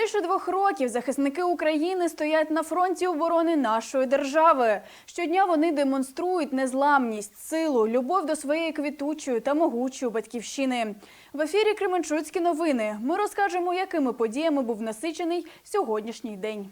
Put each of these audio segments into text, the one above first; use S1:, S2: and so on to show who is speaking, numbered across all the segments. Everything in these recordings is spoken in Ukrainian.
S1: Більше двох років захисники України стоять на фронті оборони нашої держави. Щодня вони демонструють незламність, силу, любов до своєї квітучої та могучої батьківщини. В ефірі Кременчуцькі новини. Ми розкажемо, якими подіями був насичений сьогоднішній день.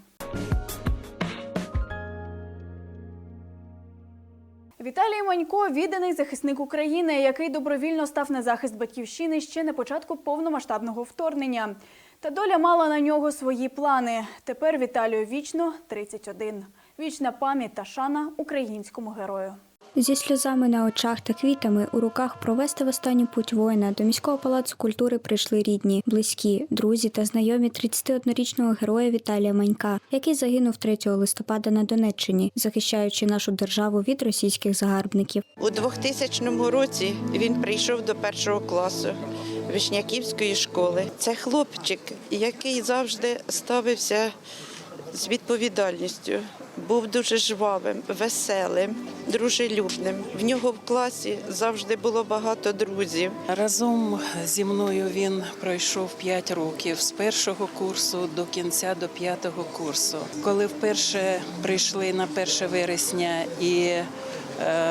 S1: Віталій Манько відданий захисник України, який добровільно став на захист батьківщини ще на початку повномасштабного вторгнення. Та доля мала на нього свої плани. Тепер Віталію вічно 31. Вічна пам'ять та шана українському герою.
S2: Зі сльозами на очах та квітами у руках провести в останню путь воїна до міського палацу культури прийшли рідні, близькі, друзі та знайомі 31-річного героя Віталія Манька, який загинув 3 листопада на Донеччині, захищаючи нашу державу від російських загарбників.
S3: У 2000 році він прийшов до першого класу Вишняківської школи. Це хлопчик, який завжди ставився з відповідальністю. Був дуже жвавим, веселим, дружелюбним. В нього в класі завжди було багато друзів.
S4: Разом зі мною він пройшов 5 років з першого курсу до кінця до п'ятого курсу. Коли вперше прийшли на 1 вересня і е,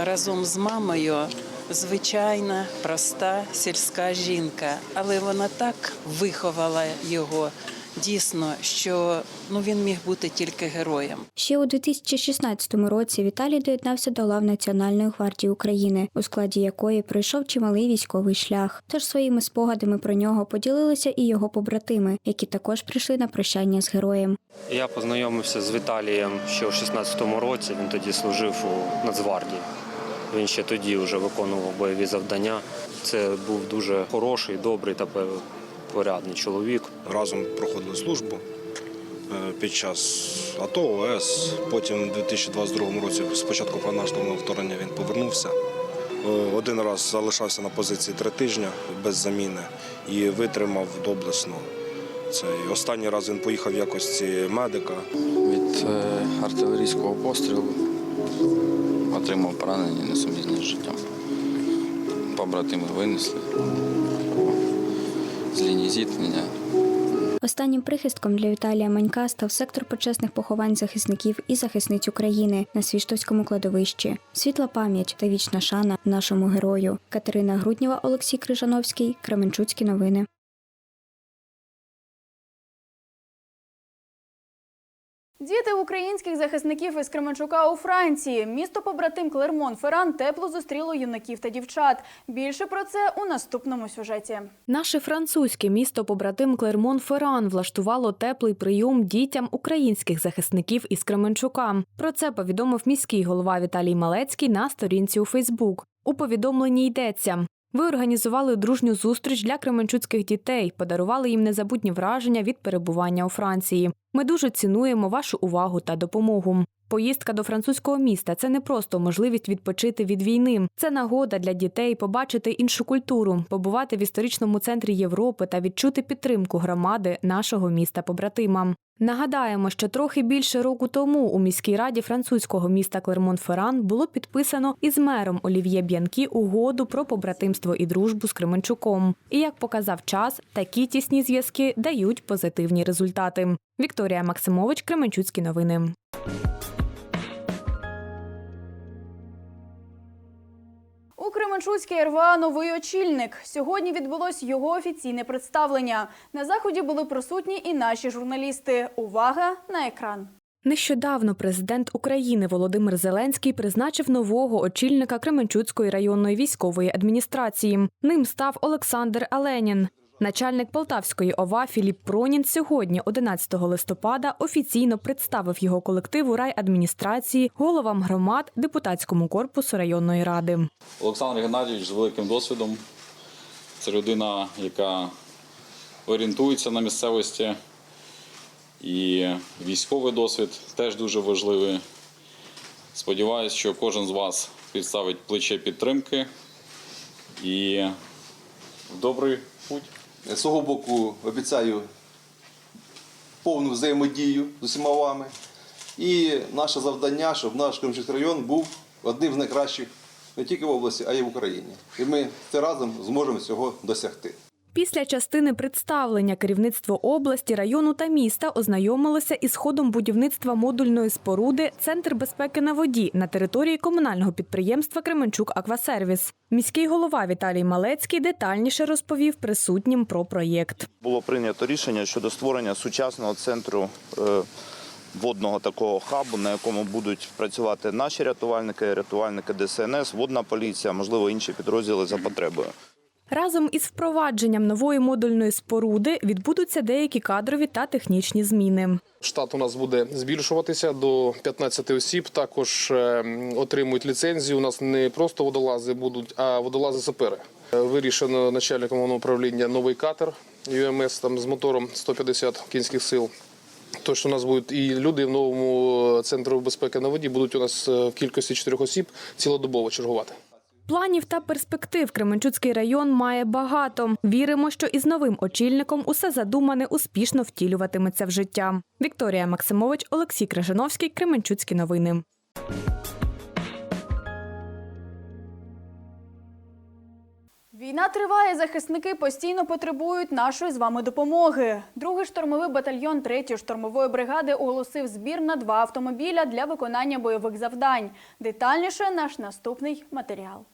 S4: разом з мамою. Звичайна, проста сільська жінка, але вона так виховала його дійсно, що ну він міг бути тільки героєм.
S2: Ще у 2016 році Віталій доєднався до лав Національної гвардії України, у складі якої пройшов чималий військовий шлях. Тож своїми спогадами про нього поділилися і його побратими, які також прийшли на прощання з героєм.
S5: Я познайомився з Віталієм ще у 16-му році. Він тоді служив у Нацгвардії. Він ще тоді вже виконував бойові завдання. Це був дуже хороший, добрий та порядний чоловік.
S6: разом проходили службу е, під час АТО, ОС. Потім у 2022 році, спочатку повномасштабного вторгнення, він повернувся. Е, Один раз залишався на позиції три тижні без заміни і витримав доблесно. Це останній раз він поїхав в якості медика.
S7: від е, артилерійського пострілу отримав поранення несумісне з життям. Побратими винесли з лінії зіткнення.
S2: Останнім прихистком для Віталія Манька став сектор почесних поховань захисників і захисниць України на Свіштовському кладовищі. Світла пам'ять та вічна шана нашому герою. Катерина Груднєва, Олексій Крижановський, Кременчуцькі новини.
S1: Діти українських захисників із Кременчука у Франції. Місто побратим Клермон-Ферран тепло зустріло юнаків та дівчат. Більше про це у наступному сюжеті.
S8: Наше французьке місто побратим Клермон-Ферран влаштувало теплий прийом дітям українських захисників із Кременчука. Про це повідомив міський голова Віталій Малецький на сторінці у Фейсбук. У повідомленні йдеться. Ви організували дружню зустріч для кременчуцьких дітей, подарували їм незабутні враження від перебування у Франції. Ми дуже цінуємо вашу увагу та допомогу. Поїздка до французького міста це не просто можливість відпочити від війни. Це нагода для дітей побачити іншу культуру, побувати в історичному центрі Європи та відчути підтримку громади нашого міста побратима. Нагадаємо, що трохи більше року тому у міській раді французького міста Клермон-Ферран було підписано із мером Олів'є Б'янкі угоду про побратимство і дружбу з Кременчуком. І як показав час, такі тісні зв'язки дають позитивні результати. Вікторія Максимович, Кременчуцькі новини.
S1: У Кременчуцькій РВА новий очільник. Сьогодні відбулось його офіційне представлення. На заході були присутні і наші журналісти. Увага на екран.
S8: Нещодавно президент України Володимир Зеленський призначив нового очільника Кременчуцької районної військової адміністрації. Ним став Олександр Аленін. Начальник Полтавської ОВА Філіп Пронін сьогодні, 11 листопада, офіційно представив його колективу райадміністрації, головам громад, депутатському корпусу районної ради.
S9: Олександр Геннадійович з великим досвідом. Це людина, яка орієнтується на місцевості. І військовий досвід теж дуже важливий. Сподіваюсь, що кожен з вас підставить плече підтримки і в добрий путь.
S10: З свого боку обіцяю повну взаємодію з усіма вами. І наше завдання, щоб наш Кримчуцький район був одним з найкращих не тільки в області, а й в Україні. І ми це разом зможемо цього досягти.
S8: Після частини представлення керівництво області, району та міста ознайомилося із ходом будівництва модульної споруди Центр безпеки на воді на території комунального підприємства Кременчук Аквасервіс. Міський голова Віталій Малецький детальніше розповів присутнім про проєкт.
S11: було прийнято рішення щодо створення сучасного центру е, водного такого хабу, на якому будуть працювати наші рятувальники, рятувальники ДСНС, водна поліція, можливо, інші підрозділи за потребою.
S8: Разом із впровадженням нової модульної споруди відбудуться деякі кадрові та технічні зміни.
S12: Штат у нас буде збільшуватися до 15 осіб. Також е, отримують ліцензію. У нас не просто водолази будуть, а водолази-сапери. Е, Вирішено начальником управління новий катер UMS там з мотором 150 кінських сил. Тож у нас будуть і люди в новому центру безпеки на воді будуть у нас е, в кількості чотирьох осіб цілодобово чергувати.
S8: Планів та перспектив Кременчуцький район має багато. Віримо, що із новим очільником усе задумане успішно втілюватиметься в життя. Вікторія Максимович, Олексій Крижановський, Кременчуцькі новини.
S1: Війна триває. Захисники постійно потребують нашої з вами допомоги. Другий штурмовий батальйон третьої штурмової бригади оголосив збір на два автомобіля для виконання бойових завдань. Детальніше наш наступний матеріал.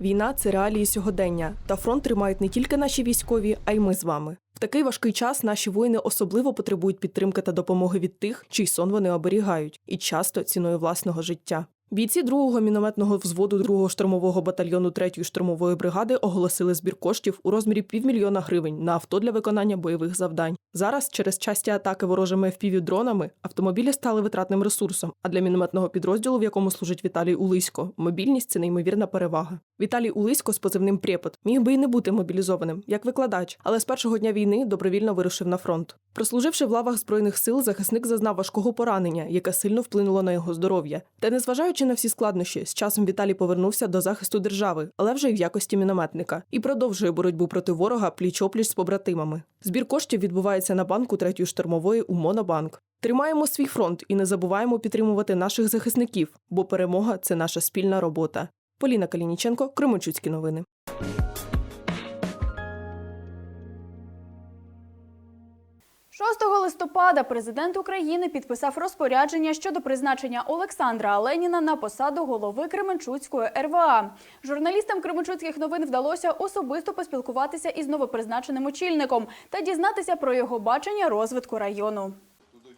S13: Війна це реалії сьогодення, та фронт тримають не тільки наші військові, а й ми з вами. В такий важкий час наші воїни особливо потребують підтримки та допомоги від тих, чий сон вони оберігають, і часто ціною власного життя. Бійці другого мінометного взводу другого штурмового батальйону третьої штурмової бригади оголосили збір коштів у розмірі півмільйона гривень на авто для виконання бойових завдань. Зараз, через часті атаки ворожими FPV-дронами, автомобілі стали витратним ресурсом. А для мінометного підрозділу, в якому служить Віталій Улисько, мобільність це неймовірна перевага. Віталій Улисько з позивним «Препод» міг би і не бути мобілізованим як викладач, але з першого дня війни добровільно вирушив на фронт. Прослуживши в лавах збройних сил, захисник зазнав важкого поранення, яке сильно вплинуло на його здоров'я. Та незважаючи на всі складнощі, з часом Віталій повернувся до захисту держави, але вже й в якості мінометника, і продовжує боротьбу проти ворога пліч-опліч з побратимами. Збір коштів відбувається на банку третьої штурмової у Монобанк. Тримаємо свій фронт і не забуваємо підтримувати наших захисників, бо перемога це наша спільна робота. Поліна Калініченко, Кременчуцькі новини.
S1: – 6 листопада президент України підписав розпорядження щодо призначення Олександра Аленіна на посаду голови Кременчуцької РВА. Журналістам Кременчуцьких новин вдалося особисто поспілкуватися із новопризначеним очільником та дізнатися про його бачення розвитку району.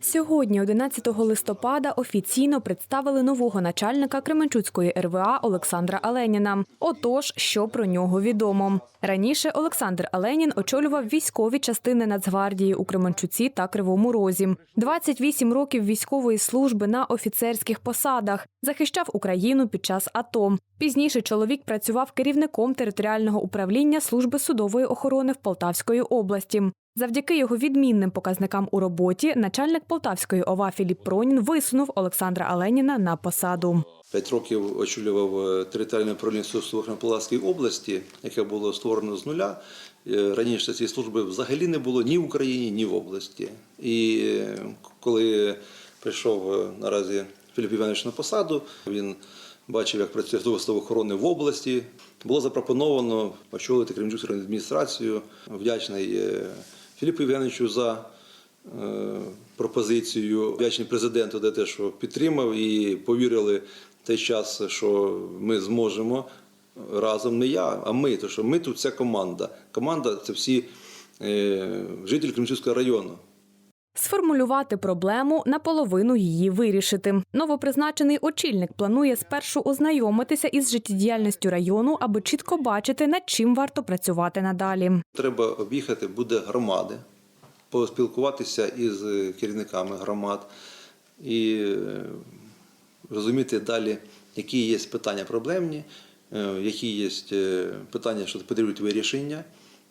S8: Сьогодні, 11 листопада, офіційно представили нового начальника Кременчуцької РВА Олександра Аленіна. Отож, що про нього відомо. Раніше Олександр Аленін очолював військові частини Нацгвардії у Кременчуці та Кривому Розі. 28 років військової служби на офіцерських посадах. Захищав Україну під час АТО. Пізніше чоловік працював керівником територіального управління служби судової охорони в Полтавської області. Завдяки його відмінним показникам у роботі начальник Полтавської ОВА Філіп Пронін висунув Олександра Аленіна на посаду.
S10: П'ять років очолював е, територіальне управління служб на Полтавській області, яке було створено з нуля. Е, Раніше цієї служби взагалі не було ні в Україні, ні в області. І е, коли прийшов наразі Філіп Іванович на посаду, він бачив, як працює служба охорони в області. Було запропоновано очолити Кремчуцьку адміністрацію. Вдячний Філіпу Євгеновичу за е, пропозицію. Вдячний президенту за те, що підтримав і повірили в той час, що ми зможемо разом. Не я, а ми. Тому що ми тут вся команда. Команда це всі е, жителі Кримчуського району.
S8: Сформулювати проблему наполовину її вирішити. Новопризначений очільник планує спершу ознайомитися із життєдіяльністю району, аби чітко бачити, над чим варто працювати надалі.
S10: Треба об'їхати буде громади, поспілкуватися із е, керівниками громад і е, розуміти далі, які є питання проблемні, е, які є питання, що потребують вирішення.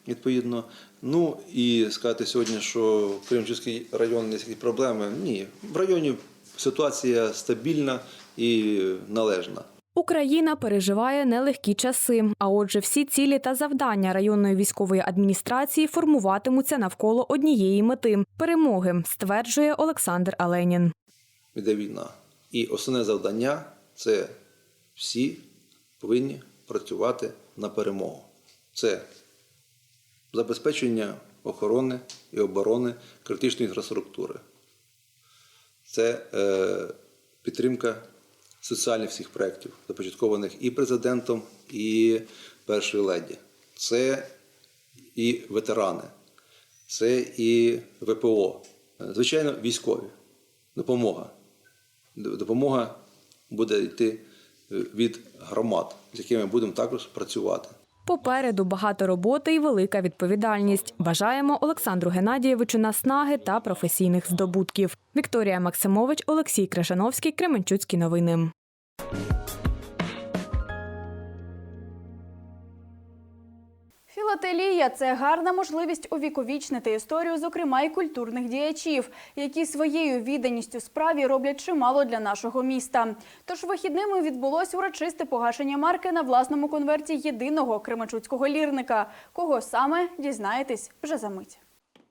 S10: Відповідно, ну і сказати сьогодні, що в Кримчуцький район є якісь проблеми. Ні, в районі ситуація стабільна і належна.
S8: Україна переживає нелегкі часи. А отже, всі цілі та завдання районної військової адміністрації формуватимуться навколо однієї мети перемоги, стверджує Олександр Аленін.
S10: Іде війна. І основне завдання це всі повинні працювати на перемогу. Це забезпечення охорони і оборони критичної інфраструктури. Це е, підтримка соціальних всіх проєктів, започаткованих і президентом, і першою леді. Це і ветерани, це і ВПО. Звичайно, військові. Допомога. Допомога буде йти від громад, з якими будемо також працювати.
S8: Попереду багато роботи і велика відповідальність. Бажаємо Олександру Геннадійовичу наснаги та професійних здобутків. Вікторія Максимович, Олексій Крашановський, Кременчуцькі новини.
S1: Філателія це гарна можливість увіковічнити історію, зокрема і культурних діячів, які своєю відданістю справі роблять чимало для нашого міста. Тож вихідними відбулось урочисте погашення марки на власному конверті єдиного кременчуцького лірника. Кого саме дізнаєтесь вже за мить.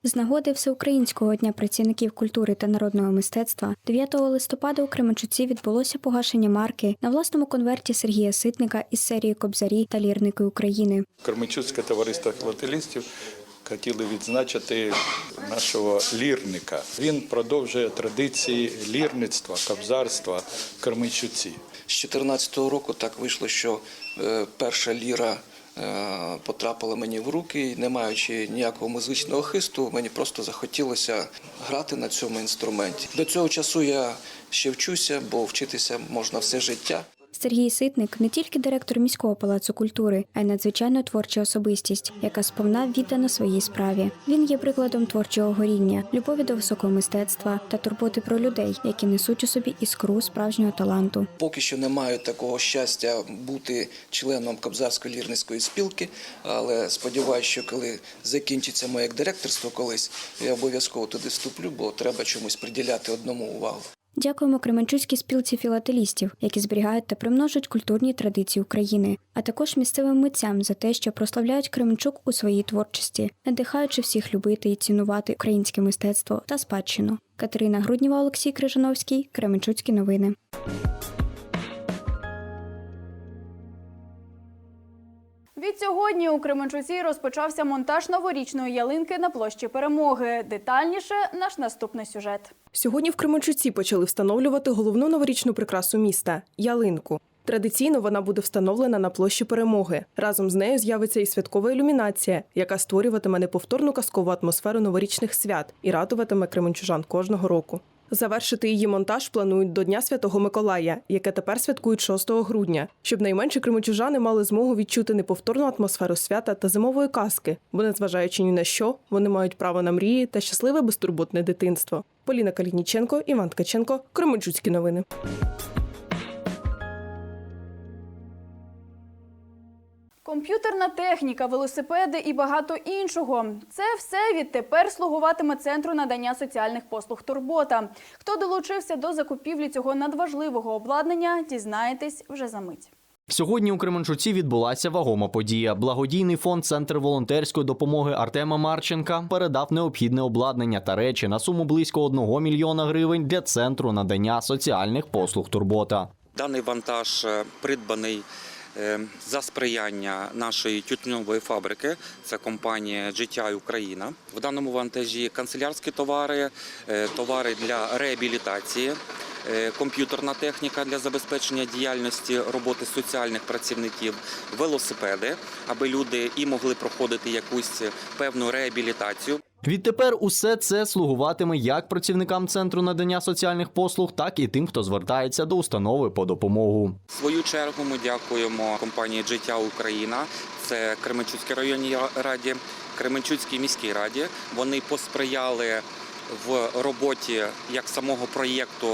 S2: З нагоди Всеукраїнського дня працівників культури та народного мистецтва 9 листопада у Кременчуці відбулося погашення марки на власному конверті Сергія Ситника із серії Кобзарі та лірники України.
S14: Кременчуцьке товариство філателістів хотіли відзначити нашого лірника. Він продовжує традиції лірництва, кобзарства в Кременчуці.
S15: З 2014 року так вийшло, що е, перша ліра потрапила мені в руки, не маючи ніякого музичного хисту, мені просто захотілося грати на цьому інструменті. До цього часу я ще вчуся, бо вчитися можна все життя.
S2: Сергій Ситник не тільки директор міського палацу культури, а й надзвичайно творча особистість, яка сповна віддана своїй справі. Він є прикладом творчого горіння, любові до високого мистецтва та турботи про людей, які несуть у собі іскру справжнього таланту.
S15: Поки що не маю такого щастя бути членом Кобзарської лірницької спілки, але сподіваюся, що коли закінчиться моє директорство колись, я обов'язково туди вступлю, бо треба чомусь приділяти одному увагу.
S2: Дякуємо Кременчуцькій спілці філателістів, які зберігають та примножують культурні традиції України, а також місцевим митцям за те, що прославляють Кременчук у своїй творчості, надихаючи всіх любити і цінувати українське мистецтво та спадщину. Катерина Грудніва, Олексій Крижановський, Кременчуцькі новини.
S1: Від сьогодні у Кременчуці розпочався монтаж новорічної ялинки на площі Перемоги. Детальніше наш наступний сюжет.
S13: Сьогодні в Кременчуці почали встановлювати головну новорічну прикрасу міста ялинку. Традиційно вона буде встановлена на площі перемоги. Разом з нею з'явиться і святкова ілюмінація, яка створюватиме неповторну казкову атмосферу новорічних свят і радуватиме кременчужан кожного року. Завершити її монтаж планують до Дня Святого Миколая, яке тепер святкують 6 грудня, щоб найменші кримочужани мали змогу відчути неповторну атмосферу свята та зимової казки, бо, незважаючи ні на що, вони мають право на мрії та щасливе безтурботне дитинство. Поліна Калініченко, Іван Ткаченко, Кременчуцькі новини.
S1: Комп'ютерна техніка, велосипеди і багато іншого. Це все відтепер слугуватиме центру надання соціальних послуг Турбота. Хто долучився до закупівлі цього надважливого обладнання, дізнаєтесь вже за мить.
S16: Сьогодні у Кременчуці відбулася вагома подія. Благодійний фонд Центр волонтерської допомоги Артема Марченка передав необхідне обладнання та речі на суму близько 1 мільйона гривень для центру надання соціальних послуг Турбота.
S17: Даний вантаж е, придбаний за сприяння нашої тютюнової фабрики. Це компанія GTI Україна. В даному вантажі канцелярські товари, е, товари для реабілітації. е, Комп'ютерна техніка для забезпечення діяльності роботи соціальних працівників, велосипеди, аби люди і могли проходити якусь певну реабілітацію.
S16: Відтепер усе це слугуватиме як працівникам центру надання соціальних послуг, так і тим, хто звертається до установи по допомогу.
S17: В свою чергу ми дякуємо компанії Життя Україна. Це Кременчуцькій районній раді, Кременчуцькій міській раді. Вони посприяли в роботі як самого проєкту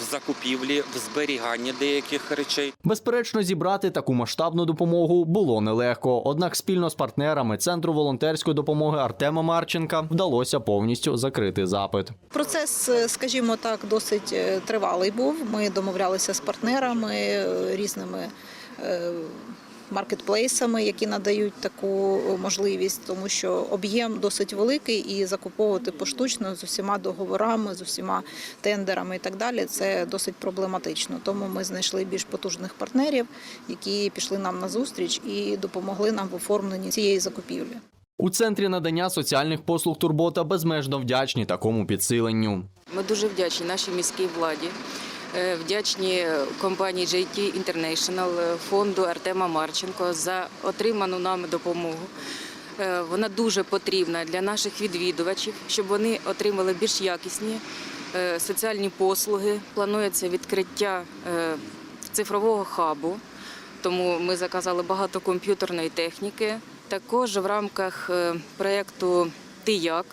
S17: в закупівлі, в зберіганні деяких речей.
S16: Безперечно, зібрати таку масштабну допомогу було нелегко. Однак спільно з партнерами центру волонтерської допомоги Артема Марченка вдалося повністю закрити запит.
S18: Процес, е, скажімо так, досить е, тривалий був. Ми домовлялися з партнерами е, різними. Е, Маркетплейсами, які надають таку можливість, тому що об'єм досить великий і закуповувати поштучно з усіма договорами, з усіма тендерами і так далі. Це досить проблематично. Тому ми знайшли більш потужних партнерів, які пішли нам на зустріч і допомогли нам в оформленні цієї закупівлі.
S16: У центрі надання соціальних послуг Турбота безмежно вдячні такому підсиленню.
S19: Ми дуже вдячні нашій міській владі, е, вдячні компанії JT International, е, фонду Артема Марченко за отриману нами допомогу. Е, Вона дуже потрібна для наших відвідувачів, щоб вони отримали більш якісні е, соціальні послуги. Планується відкриття е, цифрового хабу, тому ми заказали багато комп'ютерної техніки. Також в рамках е, проєкту Ти як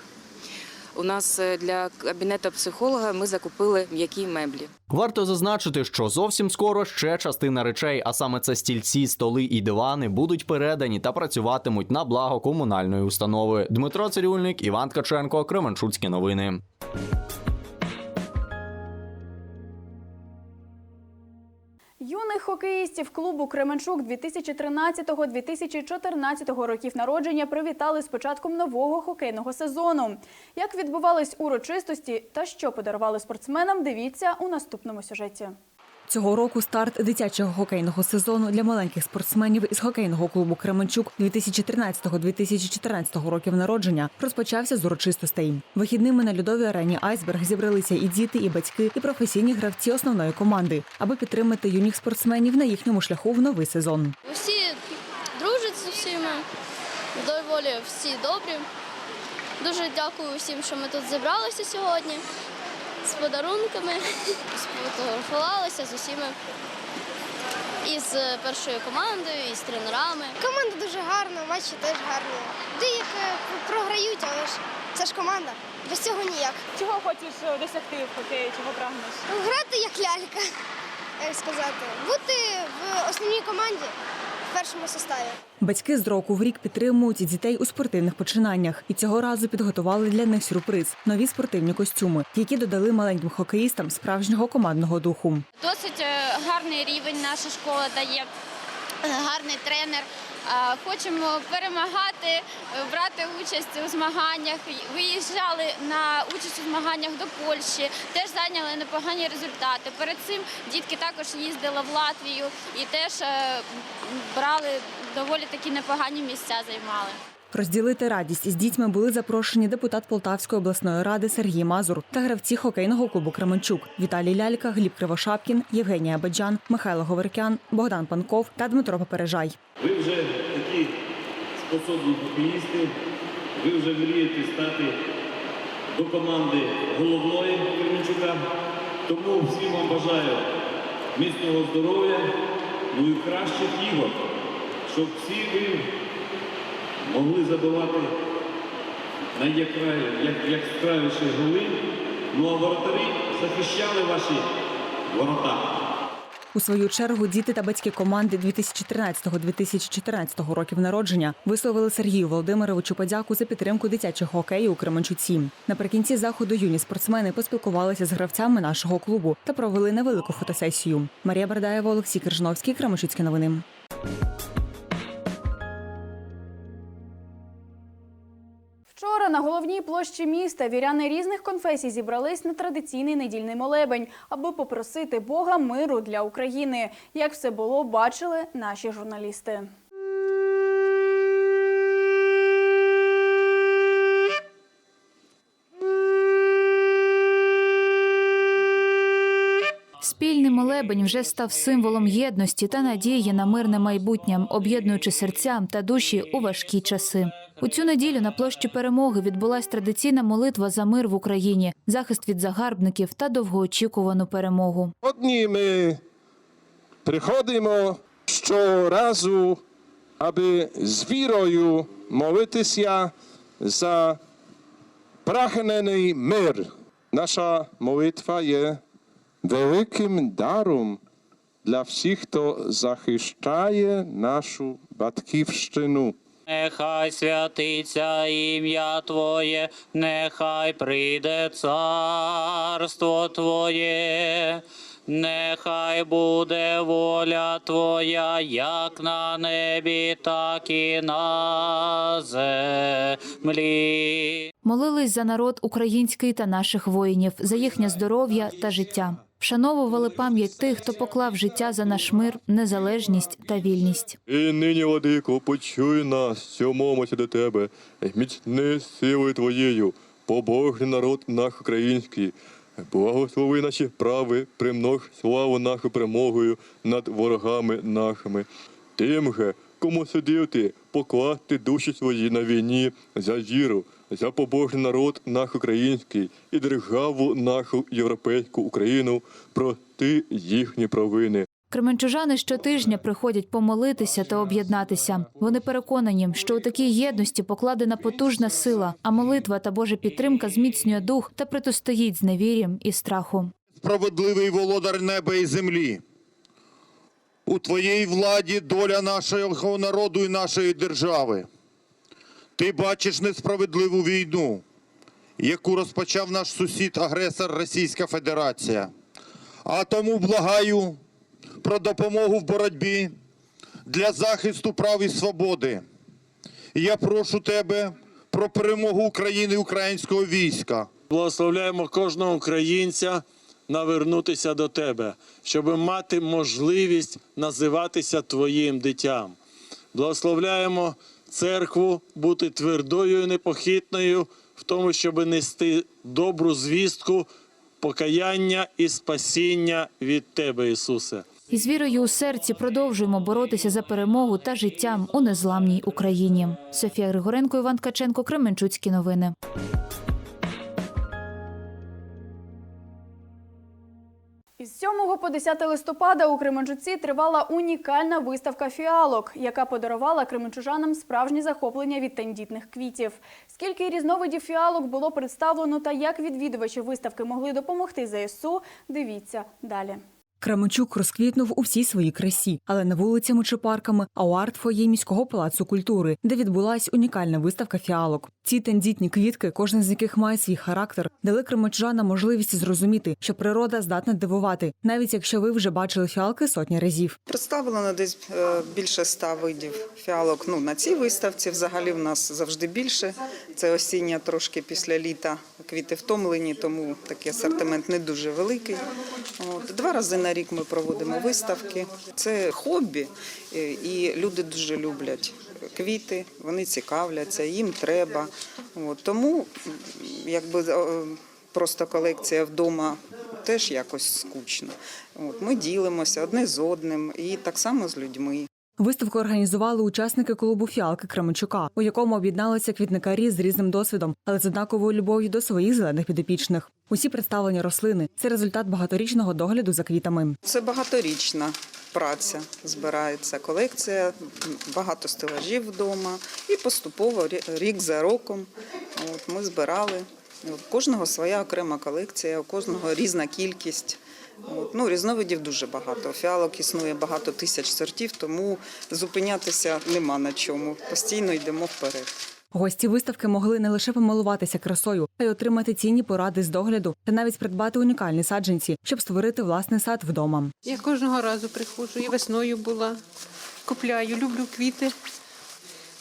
S19: у нас е, для кабінету психолога ми закупили м'які меблі.
S16: Варто зазначити, що зовсім скоро ще частина речей, а саме це стільці, столи і дивани, будуть передані та працюватимуть на благо комунальної установи. Дмитро Цирюльник, Іван Ткаченко, Кременчуцькі новини.
S1: Хокеїстів клубу Кременчук 2013-2014 років народження привітали з початком нового хокейного сезону. Як відбувались урочистості та що подарували спортсменам, дивіться у наступному сюжеті.
S20: Цього року старт дитячого хокейного сезону для маленьких спортсменів із хокейного клубу Кременчук 2013-2014 років народження розпочався з урочистостей. Вихідними на льодовій арені Айсберг зібралися і діти, і батьки, і професійні гравці основної команди, аби підтримати юних спортсменів на їхньому шляху в новий сезон.
S21: Всі дружать з усіма, доволі всі добрі. Дуже дякую всім, що ми тут зібралися сьогодні з подарунками, сфотографувалися з усіма. І з першою командою, і з тренерами.
S22: Команда дуже гарна, матчі теж гарні. Деякі програють, але ж це ж команда. Без цього ніяк.
S23: Чого хочеш досягти в хокеї, чого прагнеш?
S22: Грати як лялька, як сказати. Бути в основній команді в першому составі.
S20: Батьки з року в рік підтримують дітей у спортивних починаннях і цього разу підготували для них сюрприз нові спортивні костюми, які додали маленьким хокеїстам справжнього командного духу.
S21: Досить е, гарний рівень наша школа дає, е, гарний тренер. Хочемо перемагати, е, брати участь у змаганнях. Виїжджали на участь у змаганнях до Польщі, теж зайняли непогані результати. Перед цим дітки також їздили в Латвію і теж е, брали доволі такі непогані місця займали.
S20: Розділити радість із дітьми були запрошені депутат Полтавської обласної ради Сергій Мазур та гравці хокейного клубу Кременчук Віталій Лялька, Гліб Кривошапкін, Євгенія Баджан, Михайло Говоркян, Богдан Панков та Дмитро Попережай.
S24: Ви вже такі способні хокеїсти, ви вже мрієте стати до команди головної Кременчука. Тому всім вам бажаю міцного здоров'я, ну і кращих ігор, щоб всі ви могли забивати найяскравіші голи, ну а воротарі захищали ваші ворота.
S20: У свою чергу діти та батьки команди 2013-2014 років народження висловили Сергію Володимировичу подяку за підтримку дитячого хокею у Кременчуці. Наприкінці заходу юні спортсмени поспілкувалися з гравцями нашого клубу та провели невелику фотосесію. Марія Бардаєва, Олексій Крижановський, Кременчуцькі новини.
S1: Вчора на головній площі міста віряни різних конфесій зібрались на традиційний недільний молебень, аби попросити Бога миру для України. Як все було, бачили наші журналісти.
S25: Спільний молебень вже став символом єдності та надії на мирне майбутнє, об'єднуючи серця та душі у важкі часи. У цю неділю на площі перемоги відбулася традиційна молитва за мир в Україні, захист від загарбників та довгоочікувану перемогу.
S26: Сьогодні ми приходимо щоразу, аби з вірою молитися за прагнений мир. Наша молитва є великим даром для всіх, хто захищає нашу батьківщину.
S27: Нехай святиться ім'я Твоє, нехай прийде царство Твоє, нехай буде воля Твоя, як на небі, так і на землі.
S25: Молились за народ український та наших воїнів, за їхнє здоров'я та життя. Вшановували пам'ять тих, хто поклав життя за наш мир, незалежність та вільність.
S28: І нині, владико, почуй нас, що мовимося до тебе, міцни силою твоєю, побожний народ наш український. Благослови наші прави, примнож славу нашу перемогою над ворогами нашими. Тим же, кому судив ти, покласти душі свої на війні за віру, за побожний народ наш український і державу нашу європейську Україну, прости їхні провини.
S25: Кременчужани щотижня приходять помолитися та об'єднатися. Вони переконані, що у такій єдності покладена потужна сила, а молитва та Божа підтримка зміцнює дух та протистоїть зневір'ям і страху.
S29: справедливий володар неба і землі. У твоїй владі доля нашого народу і нашої держави. Ти бачиш несправедливу війну, яку розпочав наш сусід-агресор Російська Федерація. А тому благаю про допомогу в боротьбі для захисту прав і свободи. Я прошу тебе про перемогу України і українського війська.
S24: Благословляємо кожного українця навернутися до тебе, щоб мати можливість називатися твоїм дитям. Благословляємо церкву бути твердою і непохитною в тому, щоб нести добру звістку, покаяння і спасіння від тебе, Ісусе.
S25: І з вірою у серці продовжуємо боротися за перемогу та життям у незламній Україні. Софія Григоренко, Іван Ткаченко, Кременчуцькі новини.
S1: Із 7 по 10 листопада у Кременчуці тривала унікальна виставка фіалок, яка подарувала кременчужанам справжнє захоплення від тендітних квітів. Скільки різновидів фіалок було представлено та як відвідувачі виставки могли допомогти ЗСУ, дивіться далі.
S20: Кременчук розквітнув у всій своїй красі, але не вулицями чи парками, а у арт-фоє міського палацу культури, де відбулась унікальна виставка фіалок. Ці тендітні квітки, кожен з яких має свій характер, дали кременчужанам можливість зрозуміти, що природа здатна дивувати, навіть якщо ви вже бачили фіалки сотні разів.
S30: Представлено десь е, більше ста видів фіалок. Ну на цій виставці взагалі в нас завжди більше. Це осіння трошки після літа. Квіти втомлені, тому такий асортимент не дуже великий. Два рази на рік ми проводимо виставки. Це хобі, е, і люди дуже люблять квіти. Вони цікавляться, їм треба. От тому якби е, просто колекція вдома теж якось скучно. От ми ділимося одне з одним і так само з людьми.
S20: Виставку організували учасники клубу Фіалки Кременчука, у якому об'єдналися квітникарі з різним досвідом, але з однаковою любов'ю до своїх зелених підопічних. Усі представлені рослини це результат багаторічного догляду за квітами.
S30: Це багаторічна праця. Збирається колекція, багато стелажів вдома, і поступово рі- рік за роком. От ми збирали. У кожного своя окрема колекція, у кожного різна кількість. Ну, різновидів дуже багато. Фіалок існує багато тисяч сортів, тому зупинятися нема на чому. Постійно йдемо вперед.
S20: Гості виставки могли не лише помилуватися красою, а й отримати цінні поради з догляду та навіть придбати унікальні саджанці, щоб створити власний сад вдома.
S31: Я кожного разу приходжу, і весною була, купляю, люблю квіти.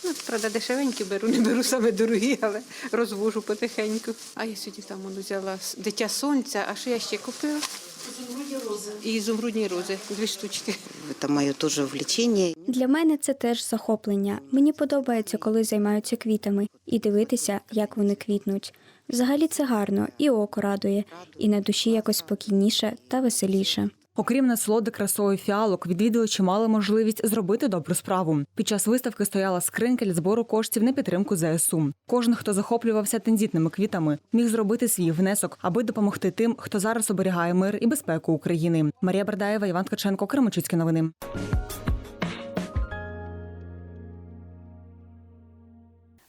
S31: Ну, правда, дешевенькі беру, не беру саме дорогі, але розвожу потихеньку. А я сьогодні там воно взяла дитя сонця, а що я ще купила? І ізумрудні рози, дві штучки.
S32: Это мое тоже увлечение.
S2: Для мене це теж захоплення. Мені подобається, коли займаються квітами, і дивитися, як вони квітнуть. Взагалі це гарно, і око радує, і на душі якось спокійніше та веселіше.
S20: Окрім насолоди красою фіалок, відвідувачі мали можливість зробити добру справу. Під час виставки стояла скринька для збору коштів на підтримку ЗСУ. Кожен, хто захоплювався тензітними квітами, міг зробити свій внесок, аби допомогти тим, хто зараз оберігає мир і безпеку України. Марія Бердаєва, Іван Ткаченко, Кременчуцькі новини.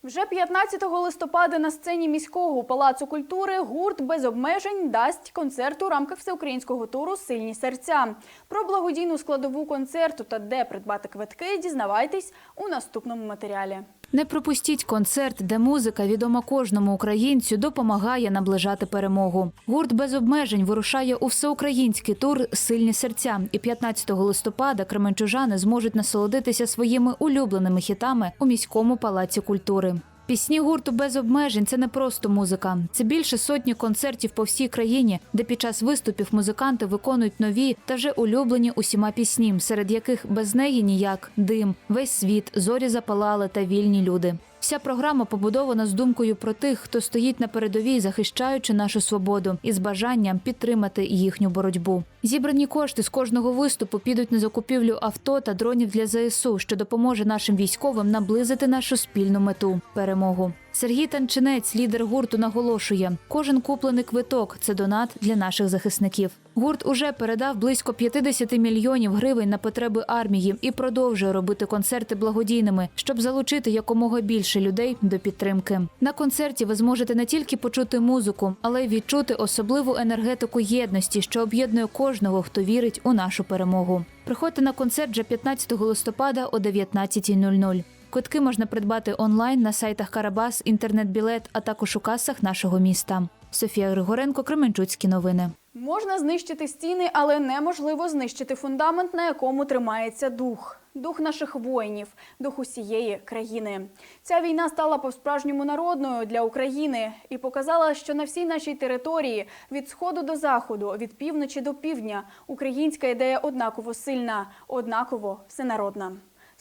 S1: Вже 15 листопада на сцені міського палацу культури гурт без обмежень дасть концерт у рамках всеукраїнського туру Сильні серця. Про благодійну складову концерту та де придбати квитки дізнавайтесь у наступному матеріалі.
S25: Не пропустіть концерт, де музика, відома кожному українцю, допомагає наближати перемогу. Гурт без обмежень вирушає у всеукраїнський тур Сильні серця. І 15 листопада кременчужани зможуть насолодитися своїми улюбленими хітами у міському палаці культури. Пісні гурту без обмежень це не просто музика. Це більше сотні концертів по всій країні, де під час виступів музиканти виконують нові та вже улюблені усіма пісні, серед яких без неї ніяк дим, весь світ, зорі запалали та вільні люди. Вся програма побудована з думкою про тих, хто стоїть на передовій, захищаючи нашу свободу, і з бажанням підтримати їхню боротьбу. Зібрані кошти з кожного виступу підуть на закупівлю авто та дронів для ЗСУ, що допоможе нашим військовим наблизити нашу спільну мету перемогу. Сергій Танчинець, лідер гурту, наголошує: кожен куплений квиток це донат для наших захисників. Гурт уже передав близько 50 мільйонів гривень на потреби армії і продовжує робити концерти благодійними, щоб залучити якомога більше людей до підтримки. На концерті ви зможете не тільки почути музику, але й відчути особливу енергетику єдності, що об'єднує кожного, хто вірить у нашу перемогу. Приходьте на концерт вже 15 листопада о 19.00. Квитки можна придбати онлайн на сайтах Карабас, інтернет-білет, а також у касах нашого міста. Софія Григоренко, Кременчуцькі новини.
S1: Можна знищити стіни, але неможливо знищити фундамент, на якому тримається дух. Дух наших воїнів, дух усієї країни. Ця війна стала по-справжньому народною для України і показала, що на всій нашій території від сходу до заходу, від півночі до півдня, українська ідея однаково сильна, однаково всенародна.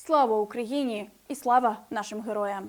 S1: Слава Україні і слава нашим героям!